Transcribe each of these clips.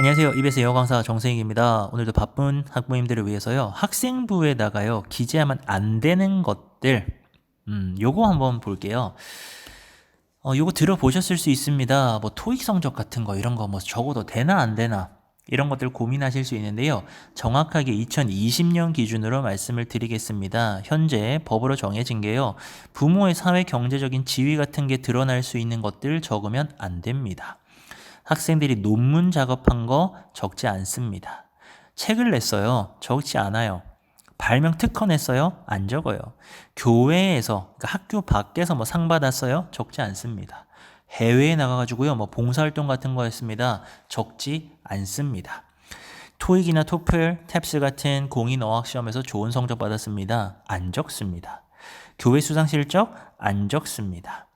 안녕하세요. EBS 영어 강사 정세익입니다. 오늘도 바쁜 학부모님들을 위해서요. 학생부에다가요. 기재하면 안 되는 것들 음, 요거 한번 볼게요. 어, 요거 들어보셨을 수 있습니다. 뭐 토익 성적 같은 거 이런 거 뭐 적어도 되나 안 되나 이런 것들 고민하실 수 있는데요. 정확하게 2020년 기준으로 말씀을 드리겠습니다. 현재 법으로 정해진 게요. 부모의 사회 경제적인 지위 같은 게 드러날 수 있는 것들 적으면 안 됩니다. 학생들이 논문 작업한 거 적지 않습니다. 책을 냈어요. 적지 않아요. 발명 특허 냈어요? 안 적어요. 교회에서, 그러니까 학교 밖에서 뭐 상 받았어요? 적지 않습니다. 해외에 나가가지고요, 뭐 봉사활동 같은 거 했습니다. 적지 않습니다. 토익이나 토플, 탭스 같은 공인 어학 시험에서 좋은 성적 받았습니다. 안 적습니다. 교회 수상 실적 안 적습니다.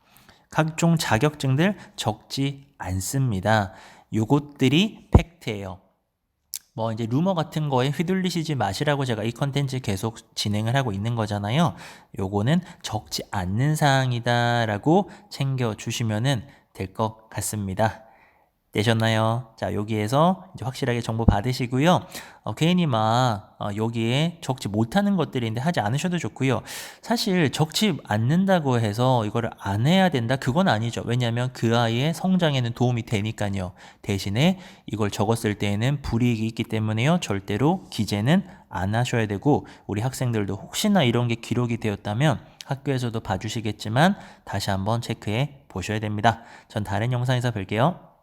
각종 자격증들 적지 않습니다. 요것들이 팩트예요. 뭐 이제 루머 같은 거에 휘둘리시지 마시라고 제가 이 컨텐츠 계속 진행을 하고 있는 거잖아요. 요거는 적지 않는 사항이다라고 챙겨 주시면은 될 것 같습니다. 되셨나요? 자, 여기에서 이제 확실하게 정보 받으시고요. 어, 괜히 막 어, 여기에 적지 못하는 것들인데 하지 않으셔도 좋고요. 사실 적지 않는다고 해서 이거를 안 해야 된다? 그건 아니죠. 왜냐하면 그 아이의 성장에는 도움이 되니까요. 대신에 이걸 적었을 때에는 불이익이 있기 때문에요. 절대로 기재는 안 하셔야 되고 우리 학생들도 혹시나 이런 게 기록이 되었다면 학교에서도 봐주시겠지만 다시 한번 체크해 보셔야 됩니다. 전 다른 영상에서 뵐게요.